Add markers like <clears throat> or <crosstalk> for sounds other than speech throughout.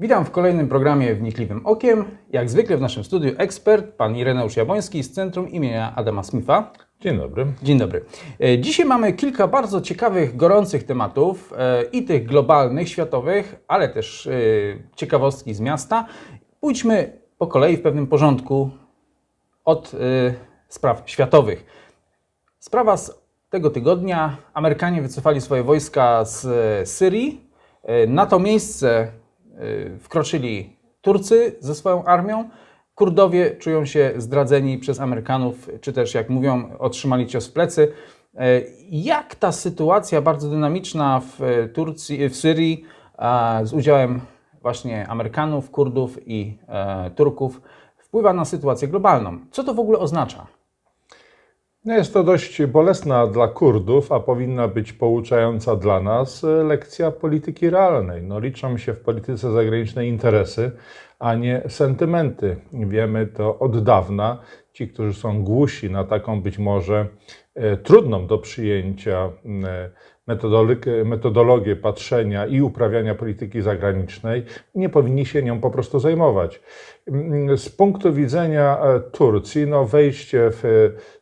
Witam w kolejnym programie Wnikliwym Okiem. Jak zwykle w naszym studiu ekspert, pan Ireneusz Jabłoński z Centrum imienia Adama Smitha. Dzień dobry. Dzień dobry. E, Dzisiaj mamy kilka bardzo ciekawych, gorących tematów e, i tych globalnych, światowych, ale też e, ciekawostki z miasta. Pójdźmy po kolei w pewnym porządku od spraw światowych. Sprawa z tego tygodnia. Amerykanie wycofali swoje wojska z Syrii. Na to miejsce wkroczyli Turcy ze swoją armią. Kurdowie czują się zdradzeni przez Amerykanów, czy też, jak mówią, otrzymali cios w plecy. E, Jak ta sytuacja bardzo dynamiczna w e, Turcji, w Syrii z udziałem właśnie Amerykanów, Kurdów i e, Turków wpływa na sytuację globalną? Co to w ogóle oznacza? No Jest to dość bolesna dla Kurdów, a powinna być pouczająca dla nas e, lekcja polityki realnej. No, liczą się w polityce zagranicznej interesy, a nie sentymenty. Wiemy to od dawna. Ci, którzy są głusi na taką być może e, trudną do przyjęcia e, metodologię, patrzenia i uprawiania polityki zagranicznej, nie powinni się nią po prostu zajmować. Mm, Z punktu widzenia e, Turcji, no wejście w e,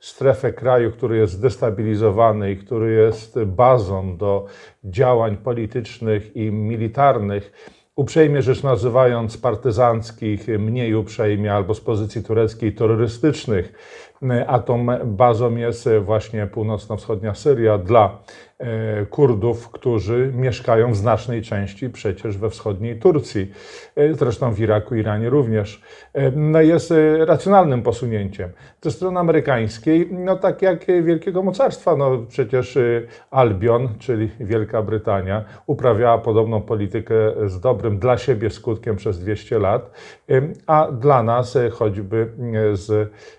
strefę kraju, który jest zdestabilizowany i który jest bazą do działań politycznych i militarnych, uprzejmie rzecz nazywając partyzanckich, mniej uprzejmie albo z pozycji tureckiej terrorystycznych, a tą bazą jest właśnie północno-wschodnia Syria dla e, Kurdów, którzy mieszkają w znacznej części przecież we wschodniej Turcji, e, zresztą w Iraku, Iranie również. E, No jest e, racjonalnym posunięciem. Ze strony amerykańskiej, no tak jak wielkiego mocarstwa, no przecież e, Albion, czyli Wielka Brytania, uprawiała podobną politykę z dobrym dla siebie skutkiem przez 200 lat, e, a dla nas e, choćby e, z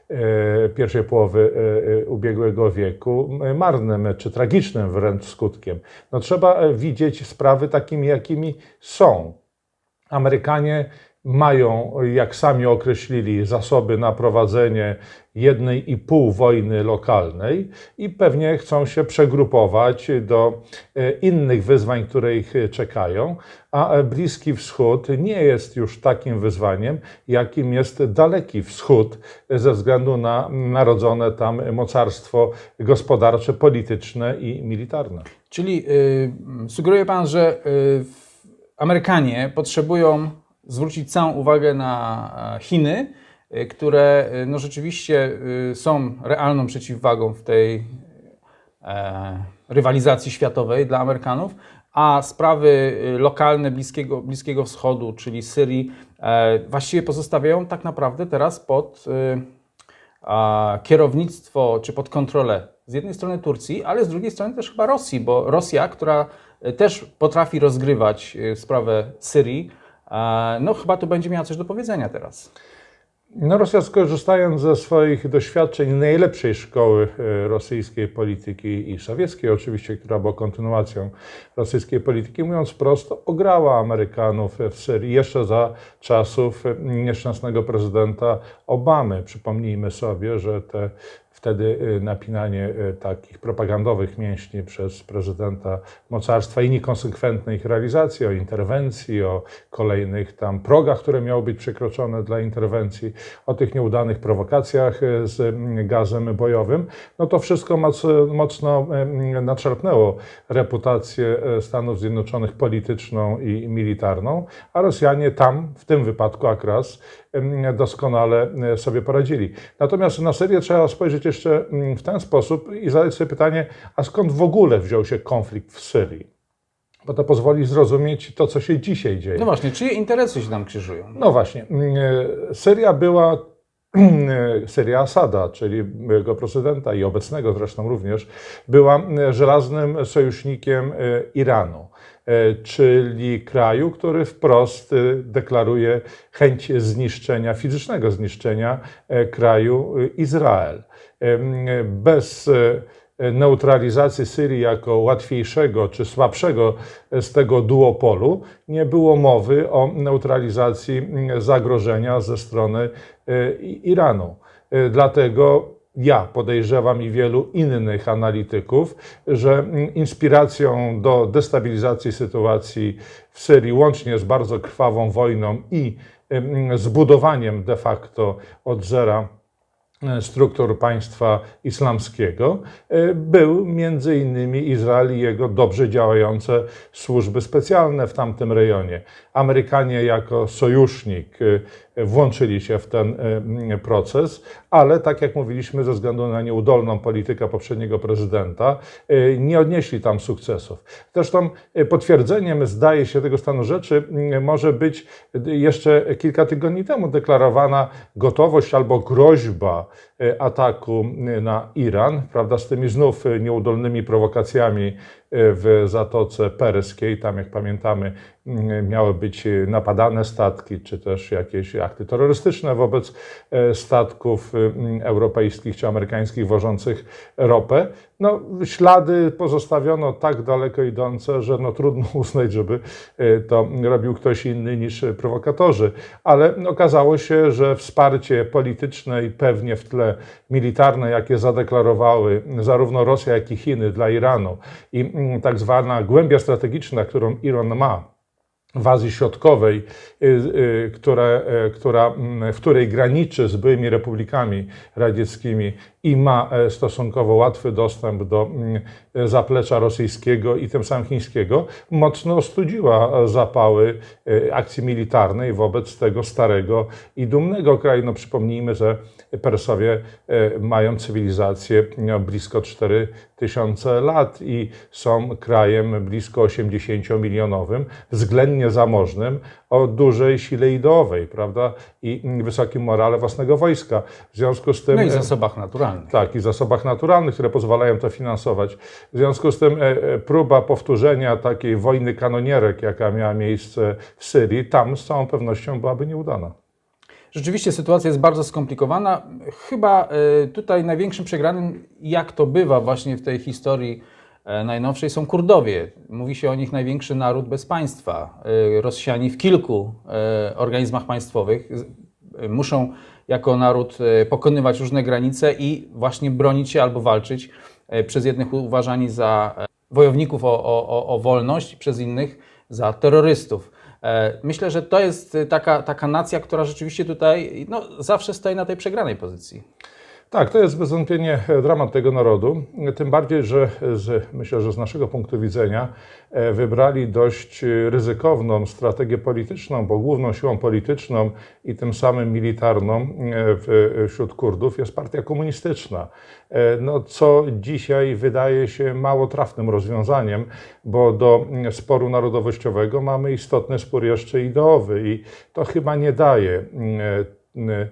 e, pierwszej połowy e, e, ubiegłego wieku e, marnym czy tragicznym wręcz skutkiem. No trzeba e, widzieć sprawy takimi, jakimi są. Amerykanie mają, jak sami określili, zasoby na prowadzenie jednej i pół wojny lokalnej i pewnie chcą się przegrupować do e, innych wyzwań, które ich e, czekają, a e, Bliski Wschód nie jest już takim wyzwaniem, jakim jest Daleki Wschód, ze względu na narodzone tam mocarstwo gospodarcze, polityczne i militarne. Czyli y, sugeruje Pan, że y, Amerykanie potrzebują zwrócić całą uwagę na e, Chiny, y, które y, no, rzeczywiście są realną przeciwwagą w tej e, rywalizacji światowej dla Amerykanów, a sprawy lokalne Bliskiego, Bliskiego Wschodu, czyli Syrii, e, właściwie pozostawiają tak naprawdę teraz pod kierownictwo czy pod kontrolę z jednej strony Turcji, ale z drugiej strony też chyba Rosji, bo Rosja, która też potrafi rozgrywać sprawę Syrii, e, no chyba tu będzie miała coś do powiedzenia teraz. No, Rosja skorzystając ze swoich doświadczeń najlepszej szkoły e, rosyjskiej polityki i sowieckiej oczywiście, która była kontynuacją rosyjskiej polityki, mówiąc prosto, ograła Amerykanów w Syrii jeszcze za czasów e, nieszczęsnego prezydenta Obamy. Przypomnijmy sobie, że te wtedy e, napinanie e, takich propagandowych mięśni przez prezydenta mocarstwa i niekonsekwentne ich realizacji, o interwencji, o kolejnych tam progach, które miały być przekroczone dla interwencji, o tych nieudanych prowokacjach e, z mm, gazem bojowym, no to wszystko moc- mocno em, naczerpnęło reputację Stanów Zjednoczonych polityczną i militarną, a Rosjanie tam, w tym wypadku em, doskonale e, sobie poradzili. Natomiast na Syrię trzeba spojrzeć jeszcze mm, w ten sposób i zadać sobie pytanie, a skąd w ogóle wziął się konflikt w Syrii? Bo to pozwoli zrozumieć to, co się dzisiaj dzieje. No właśnie, czyje interesy się tam krzyżują? No właśnie. mm, e, Syria była, <clears throat> Syria Asada, czyli byłego prezydenta i obecnego zresztą również, była e, żelaznym sojusznikiem e, Iranu, e, czyli kraju, który wprost deklaruje chęć zniszczenia, fizycznego zniszczenia kraju Izrael. Bez neutralizacji Syrii jako łatwiejszego czy słabszego z tego duopolu, nie było mowy o neutralizacji mm, zagrożenia ze strony e, Iranu. E, Dlatego ja podejrzewam i wielu innych analityków, że mm, inspiracją do destabilizacji sytuacji w Syrii, łącznie z bardzo krwawą wojną i mm, zbudowaniem de facto od zera e, struktur państwa islamskiego, e, był między innymi Izrael i jego dobrze działające służby specjalne w tamtym rejonie. Amerykanie jako sojusznik e, włączyli się w ten e, proces, ale tak jak mówiliśmy, ze względu na nieudolną politykę poprzedniego prezydenta, nie odnieśli tam sukcesów. Zresztą potwierdzeniem, zdaje się, tego stanu rzeczy może być jeszcze kilka tygodni temu deklarowana gotowość albo groźba ataku na Iran, prawda, z tymi znów nieudolnymi prowokacjami w Zatoce Perskiej. Tam, jak pamiętamy, m, miały być e, napadane statki, czy też jakieś akty terrorystyczne wobec e, statków m, europejskich czy amerykańskich wożących ropę. No, ślady pozostawiono tak daleko idące, że no, trudno <laughs> uznać, żeby e, to robił ktoś inny niż prowokatorzy. Ale okazało się, że wsparcie polityczne i pewnie w tle militarne, jakie zadeklarowały zarówno Rosja, jak i Chiny dla Iranu i mm, tak zwana głębia strategiczna, którą Iran ma, w Azji Środkowej, y, y, które, y, która, mm, w której graniczy z byłymi republikami radzieckimi i ma e, stosunkowo łatwy dostęp do mm, zaplecza rosyjskiego i tym samym chińskiego, mocno ostudziła e, zapały e, akcji militarnej wobec tego starego i dumnego kraju. No, przypomnijmy, że Persowie e, mają cywilizację blisko 4000 lat i są krajem blisko 80-milionowym, względnie zamożnym, o dużej sile ideowej, prawda, i wysokim morale własnego wojska. W związku z tym... No i e, zasobach naturalnych. Tak, i zasobach naturalnych, które pozwalają to finansować. W związku z tym e, e, próba powtórzenia takiej wojny kanonierek, jaka miała miejsce w Syrii, tam z całą pewnością byłaby nieudana. Rzeczywiście sytuacja jest bardzo skomplikowana. Chyba y, tutaj największym przegranym, jak to bywa właśnie w tej historii e, najnowszej, są Kurdowie. Mówi się o nich największy naród bez państwa. Rozsiani w kilku e, organizmach państwowych muszą jako naród e, pokonywać różne granice i właśnie bronić się albo walczyć. e, Przez jednych uważani za e, wojowników o, o, o- wolność, przez innych za terrorystów. Myślę, że to jest taka, taka nacja, która rzeczywiście tutaj no, zawsze stoi na tej przegranej pozycji. Tak, to jest bez wątpienia dramat tego narodu. Tym bardziej, że z, myślę, że z naszego punktu widzenia e, wybrali dość e, ryzykowną strategię polityczną, bo główną siłą polityczną i tym samym militarną e, wśród Kurdów jest partia komunistyczna. E, No, co dzisiaj wydaje się mało trafnym rozwiązaniem, bo do sporu narodowościowego mamy istotny spór jeszcze ideowy i to chyba nie daje e, e,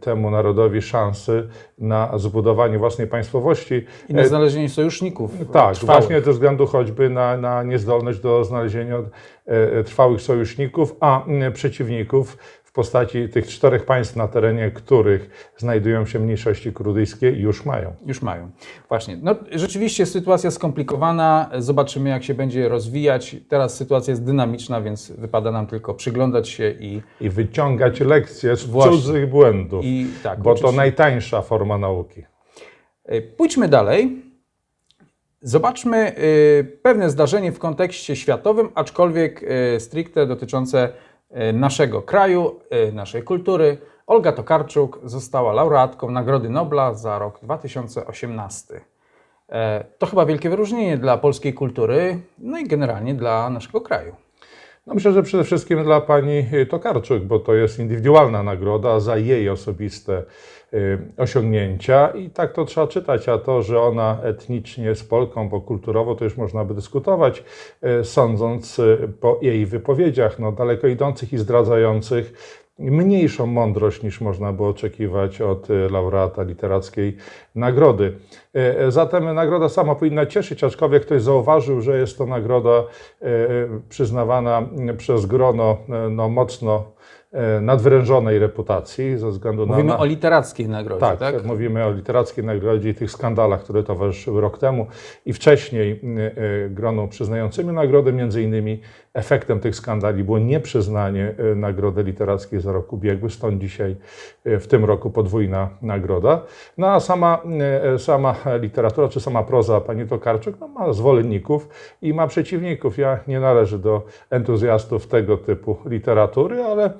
temu narodowi szansy na zbudowanie własnej państwowości. I na znalezienie sojuszników. Tak, trwałych. właśnie ze względu choćby na, na niezdolność do znalezienia e, trwałych sojuszników, a przeciwników postaci tych czterech państw, na terenie których znajdują się mniejszości kurdyjskie, już mają. Już mają. Właśnie. No, rzeczywiście sytuacja skomplikowana. Zobaczymy, jak się będzie rozwijać. Teraz sytuacja jest dynamiczna, więc wypada nam tylko przyglądać się i, I wyciągać lekcje z Właśnie. cudzych błędów, i tak. bo uczyć to najtańsza forma nauki. Y, Pójdźmy dalej. Zobaczmy y, pewne zdarzenie w kontekście światowym, aczkolwiek y, stricte dotyczące naszego kraju, y, naszej kultury. Olga Tokarczuk została laureatką Nagrody Nobla za rok 2018. E, To chyba wielkie wyróżnienie dla polskiej kultury, no i generalnie dla naszego kraju. No myślę, że przede wszystkim dla pani Tokarczuk, bo to jest indywidualna nagroda za jej osobiste y, osiągnięcia. I tak to trzeba czytać, a to, że ona etnicznie jest Polką, bo kulturowo to już można by dyskutować, y, sądząc y, po jej wypowiedziach, no daleko idących i zdradzających mniejszą mądrość niż można było oczekiwać od y, laureata literackiej nagrody. Y, y, Zatem nagroda sama powinna cieszyć, aczkolwiek ktoś zauważył, że jest to nagroda przyznawana przez grono no, mocno e, nadwyrężonej reputacji ze względu Mówimy na... o literackiej nagrodzie, Tak, tak? mówimy o literackiej nagrodzie i tych skandalach, które towarzyszyły rok temu i wcześniej y, y, grono przyznającymi nagrodę, między innymi efektem tych skandali było nieprzyznanie nagrody literackiej za rok ubiegły, stąd dzisiaj w tym roku podwójna nagroda. No a sama, sama literatura, czy sama proza pani Tokarczuk no, ma zwolenników i ma przeciwników. Ja nie należę do entuzjastów tego typu literatury, ale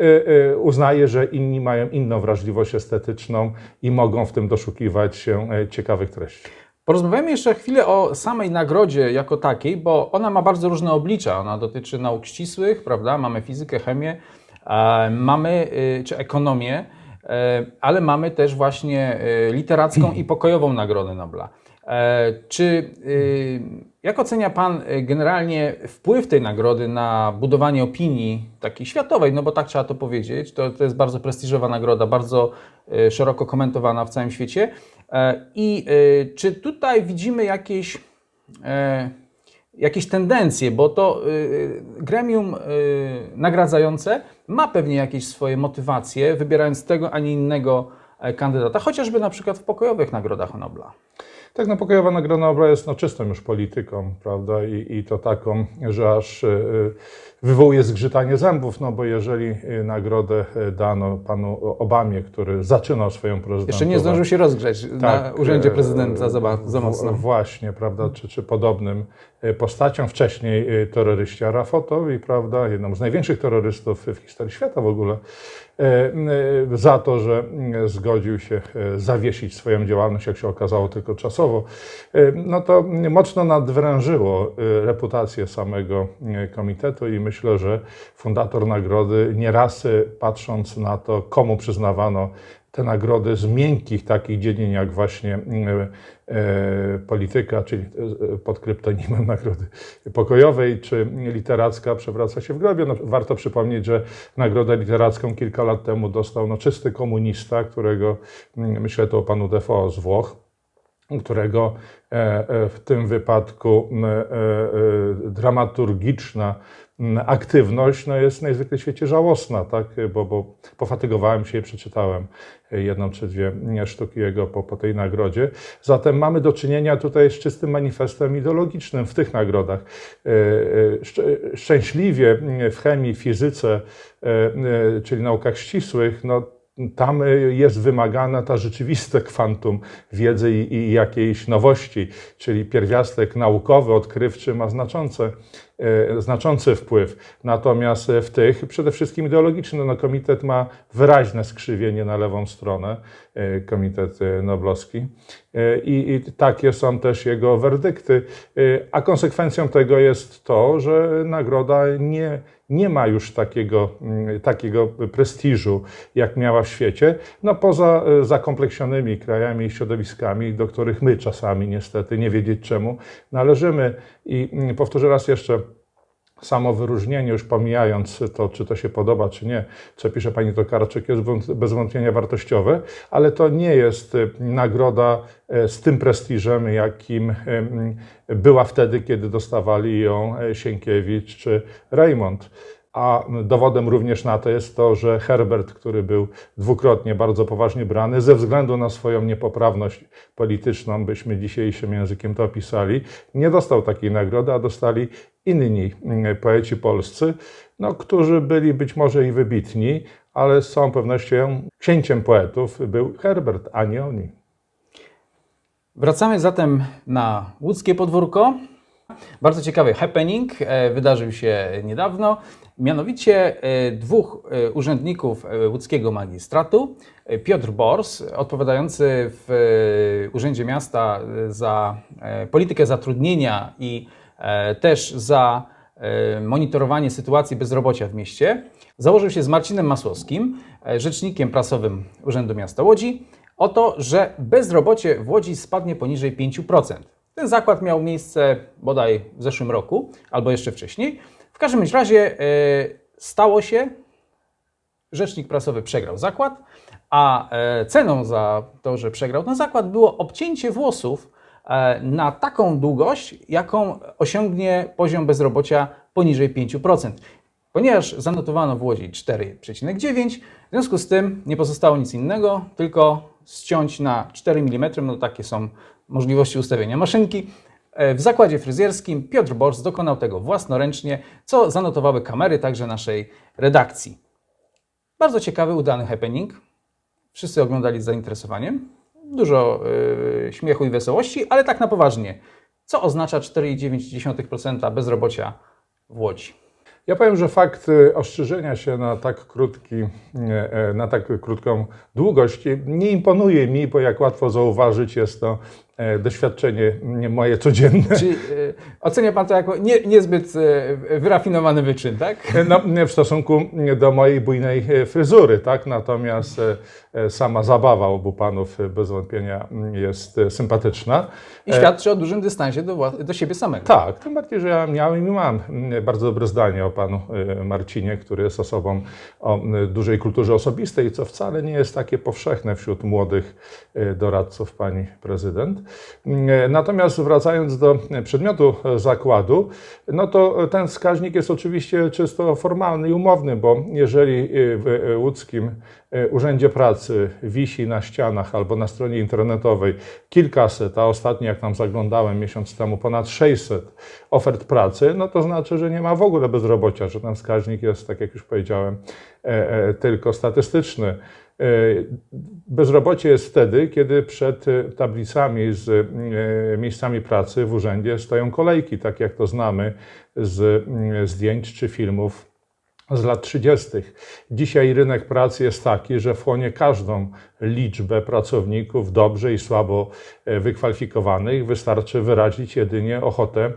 y, y, uznaję, że inni mają inną wrażliwość estetyczną i mogą w tym doszukiwać się e, ciekawych treści. Porozmawiamy jeszcze chwilę o samej nagrodzie jako takiej, bo ona ma bardzo różne oblicza. Ona dotyczy nauk ścisłych, prawda? Mamy fizykę, chemię, e, mamy y, czy ekonomię, e, ale mamy też właśnie literacką i pokojową Nagrodę Nobla. E, Czy y, jak ocenia Pan y, generalnie wpływ tej nagrody na budowanie opinii takiej światowej? No bo tak trzeba to powiedzieć. To, to jest bardzo prestiżowa nagroda, bardzo y, szeroko komentowana w całym świecie. E, I czy tutaj widzimy jakieś, e, jakieś tendencje, bo to gremium nagradzające ma pewnie jakieś swoje motywacje, wybierając tego, a nie innego kandydata, chociażby na przykład w pokojowych nagrodach Nobla. Tak, no pokojowa Nagroda jest no, czystą już polityką, prawda, I, i to taką, że aż y, y, wywołuje zgrzytanie zębów, no bo jeżeli y, nagrodę dano panu Obamie, który zaczynał swoją prezydenturę. Jeszcze nie zdążył się rozgrzać na Tak, urzędzie e, prezydenta za, za mocno. Właśnie, prawda, czy, czy podobnym postaciom. Wcześniej terroryści Arafotowi, prawda, jednemu z największych terrorystów w historii świata w ogóle, za to, że mm, zgodził się e, zawiesić swoją działalność, jak się okazało, tylko czasowo. E, No to mocno nadwrężyło e, reputację samego e, komitetu i myślę, że fundator nagrody nieraz e, patrząc na to, komu przyznawano te nagrody z miękkich takich dziedzin, jak właśnie e, polityka, czyli e, pod kryptonimem nagrody pokojowej, czy literacka przewraca się w grobie. No, warto przypomnieć, że nagrodę literacką kilka lat temu dostał no, czysty komunista, którego, mm, myślę tu o panu Defoe z Włoch, którego e, e, w tym wypadku e, e, dramaturgiczna aktywność no, jest najzwykle w świecie żałosna, tak? bo, bo pofatygowałem się i przeczytałem jedną czy dwie sztuki jego po, po tej nagrodzie. Zatem mamy do czynienia tutaj z czystym manifestem ideologicznym w tych nagrodach. E, e, szcz- Szczęśliwie w chemii, fizyce, e, e, czyli naukach ścisłych, no, tam jest wymagana ta rzeczywiste kwantum wiedzy i, i jakiejś nowości, czyli pierwiastek naukowy, odkrywczy ma znaczące, e, znaczący wpływ. Natomiast w tych, przede wszystkim ideologiczny, no, komitet ma wyraźne skrzywienie na lewą stronę, e, komitet noblowski. E, I, I takie są też jego werdykty. E, A konsekwencją tego jest to, że nagroda nie, nie ma już takiego, mm, takiego prestiżu, jak miała w świecie, no poza e, zakompleksionymi krajami i środowiskami, do których my czasami niestety, nie wiedzieć czemu, należymy. I mm, powtórzę raz jeszcze, samo wyróżnienie, już pomijając to, czy to się podoba, czy nie, co pisze pani Tokarczyk, jest bez wątpienia wartościowe, ale to nie jest y, nagroda e, z tym prestiżem, jakim była wtedy, kiedy dostawali ją e, Sienkiewicz czy Raymond. A dowodem również na to jest to, że Herbert, który był dwukrotnie bardzo poważnie brany, ze względu na swoją niepoprawność polityczną, byśmy dzisiejszym językiem to opisali, nie dostał takiej nagrody, a dostali inni mm, poeci polscy, no, którzy byli być może i wybitni, ale z całą pewnością księciem poetów był Herbert, a nie oni. Wracamy zatem na łódzkie podwórko. Bardzo ciekawy happening e, wydarzył się niedawno. Mianowicie e, dwóch e, urzędników łódzkiego magistratu, Piotr Bors, odpowiadający w Urzędzie Miasta za politykę zatrudnienia i też za monitorowanie sytuacji bezrobocia w mieście, założył się z Marcinem Masłowskim, rzecznikiem prasowym Urzędu Miasta Łodzi, o to, że bezrobocie w Łodzi spadnie poniżej 5%. Ten zakład miał miejsce bodaj w zeszłym roku, albo jeszcze wcześniej. W każdym razie e, stało się, rzecznik prasowy przegrał zakład, a e, ceną za to, że przegrał ten zakład, było obcięcie włosów e, na taką długość, jaką osiągnie poziom bezrobocia poniżej 5%. Ponieważ zanotowano w Łodzi 4,9, w związku z tym nie pozostało nic innego, tylko ściąć na 4 mm, no takie są możliwości ustawienia maszynki. E, W zakładzie fryzjerskim Piotr Bors dokonał tego własnoręcznie, co zanotowały kamery także naszej redakcji. Bardzo ciekawy, udany happening. Wszyscy oglądali z zainteresowaniem. Dużo yy, śmiechu i wesołości, ale tak na poważnie. Co oznacza 4,9% bezrobocia w Łodzi? Ja powiem, że fakt y, ostrzyżenia się na tak krótki, e, e, na tak krótką długość y, nie imponuje mi, bo jak łatwo zauważyć, jest to doświadczenie nie moje codzienne. Czy yy, ocenia Pan to jako nie, niezbyt yy, wyrafinowany wyczyn, tak? No, w stosunku do mojej bujnej e, fryzury, tak? Natomiast e, e, sama zabawa obu panów e, bez wątpienia jest e, sympatyczna. I świadczy o dużym dystansie do, do siebie samego. Tak, tym bardziej, że ja miałem i mam mm, bardzo dobre zdanie o panu Marcinie, który jest osobą o dużej kulturze osobistej, co wcale nie jest takie powszechne wśród młodych doradców pani prezydent. Y, Natomiast wracając do przedmiotu y, zakładu, no to ten wskaźnik jest oczywiście czysto formalny i umowny, bo jeżeli y, w łódzkim Urzędzie Pracy wisi na ścianach albo na stronie internetowej kilkaset, a ostatnio jak tam zaglądałem miesiąc temu ponad 600 ofert pracy, no to znaczy, że nie ma w ogóle bezrobocia, że ten wskaźnik jest, tak jak już powiedziałem, e, e, tylko statystyczny. E, Bezrobocie jest wtedy, kiedy przed e, tablicami z e, miejscami pracy w urzędzie stoją kolejki, tak jak to znamy z zdjęć czy filmów z lat 30. Dzisiaj rynek pracy jest taki, że wchłonie każdą liczbę pracowników dobrze i słabo wykwalifikowanych. Wystarczy wyrazić jedynie ochotę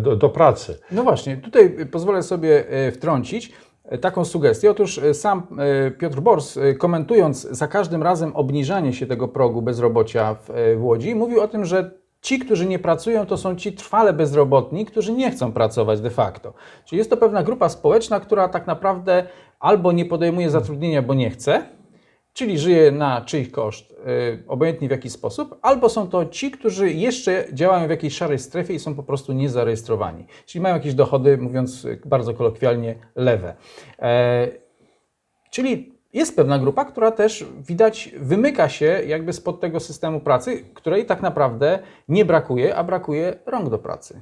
do, do pracy. No właśnie, tutaj pozwolę sobie wtrącić taką sugestię. Otóż e, sam e, Piotr Bors, e, komentując za każdym razem obniżanie się tego progu bezrobocia w, w Łodzi, mówił o tym, że ci, którzy nie pracują, to są ci trwale bezrobotni, którzy nie chcą pracować de facto. Czyli jest to pewna grupa społeczna, która tak naprawdę albo nie podejmuje zatrudnienia, bo nie chce, czyli żyje na czyich koszt, y, obojętnie w jaki sposób, albo są to ci, którzy jeszcze działają w jakiejś szarej strefie i są po prostu niezarejestrowani, czyli mają jakieś dochody, mówiąc y, bardzo kolokwialnie, lewe. E, czyli jest pewna grupa, która też widać wymyka się jakby spod tego systemu pracy, której tak naprawdę nie brakuje, a brakuje rąk do pracy.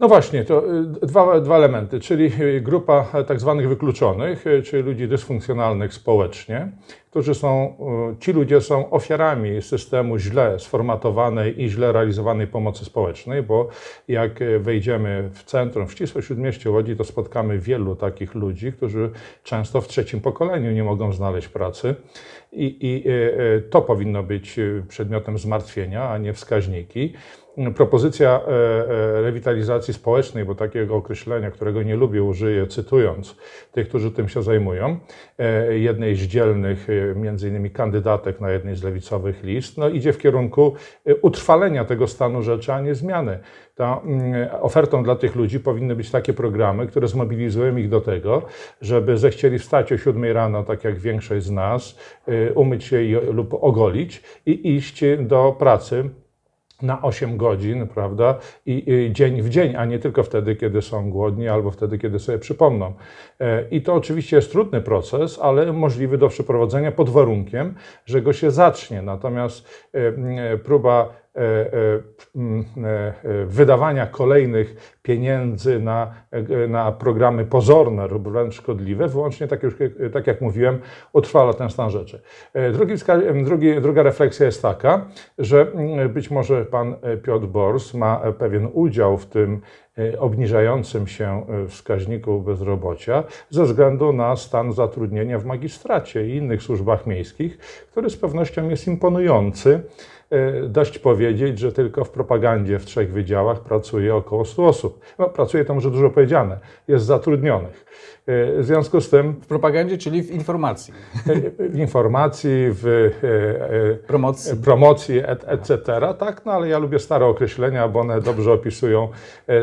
No właśnie, to y, dwa, dwa elementy, czyli grupa tak zwanych wykluczonych, y, czyli ludzi dysfunkcjonalnych społecznie, którzy są, y, ci ludzie są ofiarami systemu źle sformatowanej i źle realizowanej pomocy społecznej, bo jak wejdziemy w centrum, w ścisłe śródmieście Łodzi, to spotkamy wielu takich ludzi, którzy często w trzecim pokoleniu nie mogą znaleźć pracy i, i to powinno być przedmiotem zmartwienia, a nie wskaźniki. Propozycja e, e, rewitalizacji społecznej, bo takiego określenia, którego nie lubię, użyję, cytując tych, którzy tym się zajmują, e, jednej z dzielnych, między innymi kandydatek na jednej z lewicowych list, no idzie w kierunku utrwalenia tego stanu rzeczy, a nie zmiany. Ta mm, ofertą dla tych ludzi powinny być takie programy, które zmobilizują ich do tego, żeby zechcieli wstać o 7 rano, tak jak większość z nas, umyć się lub ogolić i iść do pracy na 8 godzin, prawda? I, I dzień w dzień, a nie tylko wtedy, kiedy są głodni albo wtedy, kiedy sobie przypomną. E, I to oczywiście jest trudny proces, ale możliwy do przeprowadzenia pod warunkiem, że go się zacznie. Natomiast e, próba wydawania kolejnych pieniędzy na, e, na programy pozorne lub wręcz szkodliwe, wyłącznie, tak, już, tak jak mówiłem, utrwala ten stan rzeczy. E, Drugi, drugi, druga refleksja jest taka, że być może pan e, Piotr Bors ma e, pewien udział w tym e, obniżającym się e, wskaźniku bezrobocia ze względu na stan zatrudnienia w magistracie i innych służbach miejskich, który z pewnością jest imponujący. E, Dość powiedzieć, że tylko w propagandzie w trzech wydziałach pracuje około 100 osób. No, pracuje to może dużo powiedziane, jest zatrudnionych. E, W związku z tym W propagandzie, czyli w informacji, e, w informacji, w e, promocji. promocji, et, etc., tak? No ale ja lubię stare określenia, bo one dobrze opisują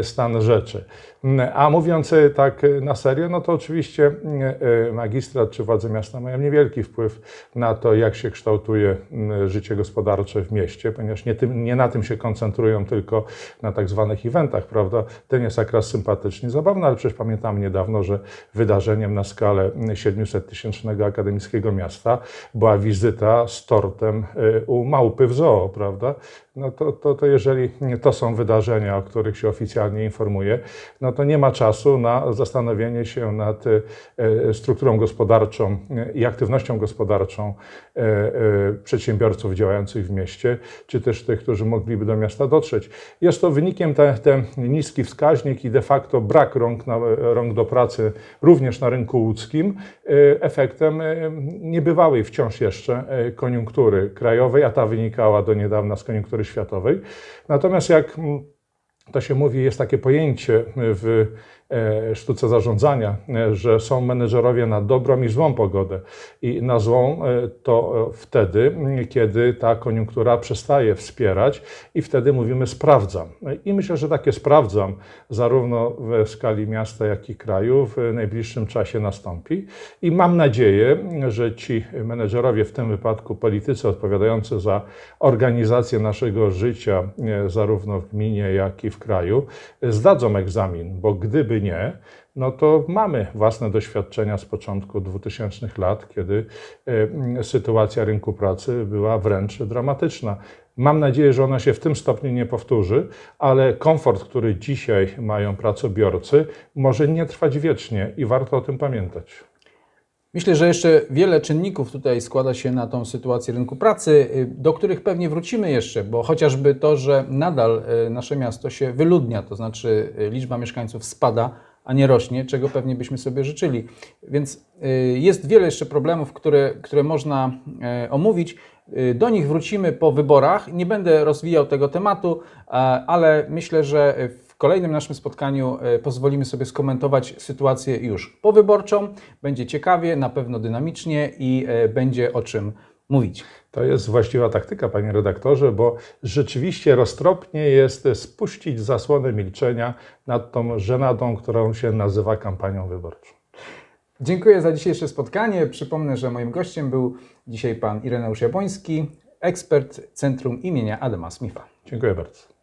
stan rzeczy. Mm, A mówiąc tak na serio, no to oczywiście mm, magistrat czy władze miasta mają niewielki wpływ na to, jak się kształtuje mm, życie gospodarcze w mieście, ponieważ nie, tym, nie na tym się koncentrują, tylko na tak zwanych eventach, prawda? Ten jest akurat sympatycznie zabawny, ale przecież pamiętam niedawno, że wydarzeniem na skalę 700-tysięcznego akademickiego miasta była wizyta z tortem y, u małpy w zoo, prawda? No to, to, to jeżeli to są wydarzenia, o których się oficjalnie informuje, no to nie ma czasu na zastanowienie się nad y, strukturą gospodarczą y, i aktywnością gospodarczą y, przedsiębiorców działających w mieście, czy też tych, którzy mogliby do miasta dotrzeć. Jest to wynikiem ten, ten niski wskaźnik i de facto brak rąk, na, rąk do pracy również na rynku łódzkim, efektem niebywałej wciąż jeszcze koniunktury krajowej, a ta wynikała do niedawna z koniunktury światowej. Natomiast jak mm, to się mówi, jest takie pojęcie w sztuce zarządzania, e, że są menedżerowie na dobrą i złą pogodę. I na złą e, to e, wtedy, m, kiedy ta koniunktura przestaje wspierać i wtedy mówimy sprawdzam. I myślę, że takie sprawdzam zarówno w skali miasta, jak i kraju w najbliższym czasie nastąpi. I mam nadzieję, że ci menedżerowie, w tym wypadku politycy odpowiadający za organizację naszego życia, e, zarówno w gminie, jak i w kraju, e, zdadzą egzamin, bo gdyby nie, no to mamy własne doświadczenia z początku 2000 lat, kiedy e, sytuacja rynku pracy była wręcz dramatyczna. Mam nadzieję, że ona się w tym stopniu nie powtórzy, ale komfort, który dzisiaj mają pracobiorcy, może nie trwać wiecznie i warto o tym pamiętać. Myślę, że jeszcze wiele czynników tutaj składa się na tą sytuację rynku pracy, y, do których pewnie wrócimy jeszcze, bo chociażby to, że nadal y, nasze miasto się wyludnia, to znaczy y, liczba mieszkańców spada, a nie rośnie, czego pewnie byśmy sobie życzyli. Więc jest wiele jeszcze problemów, które, które można omówić. Do nich wrócimy po wyborach. Nie będę rozwijał tego tematu, ale myślę, że w kolejnym naszym spotkaniu e, pozwolimy sobie skomentować sytuację już powyborczą. Będzie ciekawie, na pewno dynamicznie i e, będzie o czym mówić. To jest właściwa taktyka, panie redaktorze, bo rzeczywiście roztropnie jest spuścić zasłonę milczenia nad tą żenadą, którą się nazywa kampanią wyborczą. Dziękuję za dzisiejsze spotkanie. Przypomnę, że moim gościem był dzisiaj pan Ireneusz Jabłoński, ekspert Centrum imienia Adama Smitha. Dziękuję bardzo.